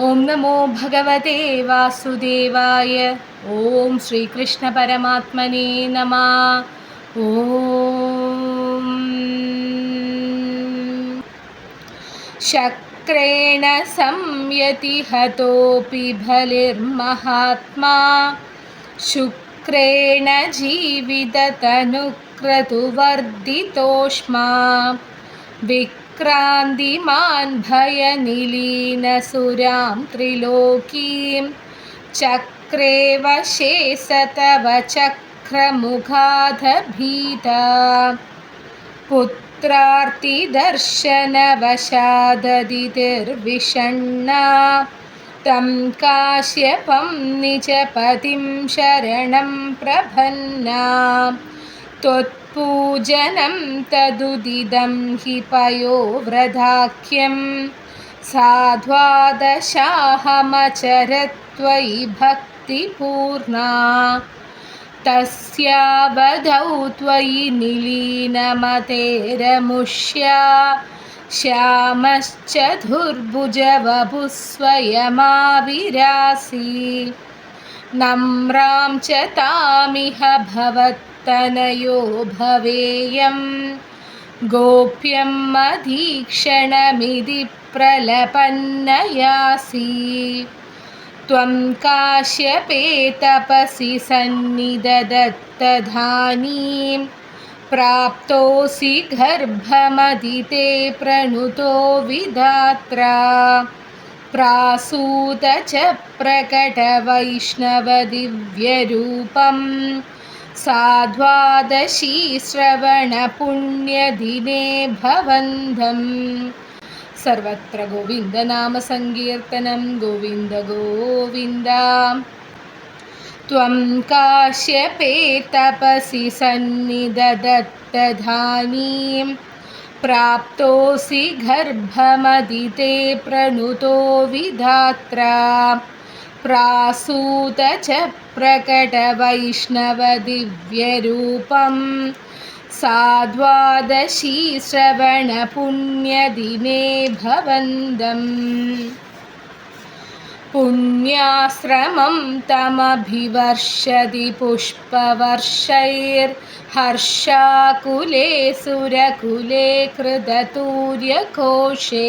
ॐ नमो भगवते वासुदेवाय। ॐ श्रीकृष्णपरमात्मने नमः। ॐ शक्रेण संयतिहतोऽपि बलिर्महात्मा शुक्रेण जीविततनुक्रतुवर्धितोष्मा विक्रान्तिमान् भयनिलीनसुरां त्रिलोकीं चक्रे वशे स तव चक्रमुखादभीता पुत्रार्तिदर्शनवशाददितिर्विषण्णा तं काश्यपं निजपतिं शरणं प्रपन्ना त्वत्पूजनं तदुदिदं हि पयोव्रधाख्यं साध्वादशाहमचरत्वयि भक्तिपूर्णा। तस्यावधौ त्वयि निलीनमतेरमुष्या। श्यामश्च धुर्भुजवपुः स्वयमाविरासि नम्रां च तामिह भवत्तनयो भवेयं। गोप्यम् अधीक्षणमिति प्रलपन्नयासि। त्वं काश्यपे तपसि सन्निददत्तधानीं प्राप्तोऽसि गर्भमदिते प्रणुतो विधात्रा। प्रासूत च प्रकटवैष्णवदिव्यरूपं साध्वादशी श्रवणपुण्यदिने सर्वत्र गोविन्दनामसङ्कीर्तनं गोविन्द गोविन्द। त्वं काश्यपे तपसि सन्निददत्तधानीं प्राप्तोऽसि गर्भमदिते प्रणुतो विधात्रा പ്രാസൂത ച പ്രകടവൈഷ്ണവദിവ്യരൂപം സാദ്വാദശീ ശ്രവണപുണ്യദിനേ ഭവന്തം. പുണ്യാശ്രമം തമഭിവർഷതി പുഷ്പവർഷൈർഹർഷാകുലേ സുരകുലേ കൃതതൂര്യഘോഷേ.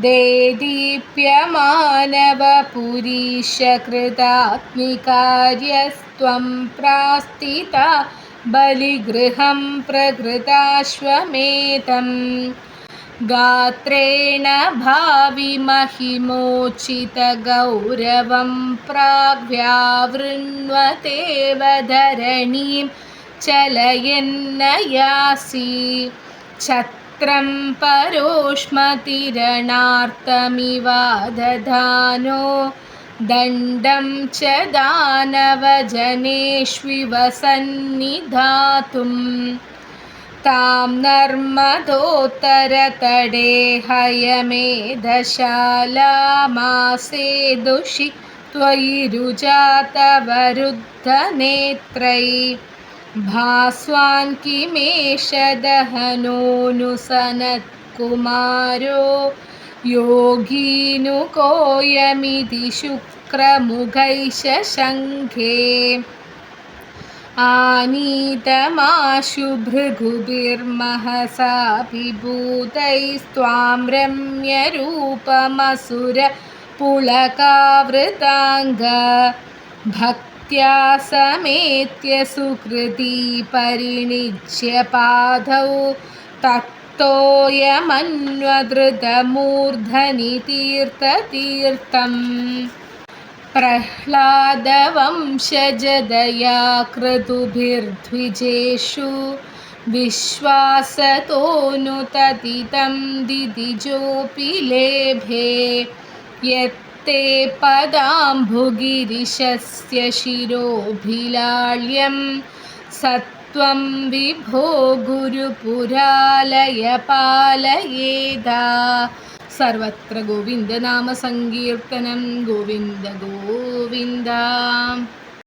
देदीप्यमानवपुरीशकृतात्मिकार्यस्त्वं प्रास्थिता बलिगृहं प्रकृताश्वमेतम् गात्रेण भाविमहिमोचितगौरवं प्राग्व्यावृण्वतेव धरणीं चलयन्नयासि छत्रं परोष्मतिरणार्तमिवादधानो दण्डं च दानवजनेष्विव सन्निधातुम् तां नर्मदोत्तरतडे हयमेधशालामासे दुषि त्वयि रुजातवरुद्धनेत्रै भास्वान् किमेष दहनोऽनुसनत्कुमारो योगीनुकोऽयमिति शुक्रमुखैष शङ्खे। आनीतमाशुभृगुभिर्महसाभिभूतैस्त्वां रम्यरूपमसुरपुलकावृताङ्ग भक्त्या समेत्य सुकृती परिणिज्य पादौ तत्तोयमन्वधृतमूर्धनि तीर्थतीर्थम् प्रह्लादवंशजदया क्रतुभिर्द्विजेषु विश्वासतोऽनुततितं दिदिजोऽपि लेभे। यत् ते पदाम्भुगिरिशस्य शिरोभिलाळ्यं सत्वं विभो गुरुपुरालय पालयेदा सर्वत्र गोविन्दनामसङ्कीर्तनं गोविन्द गोविन्द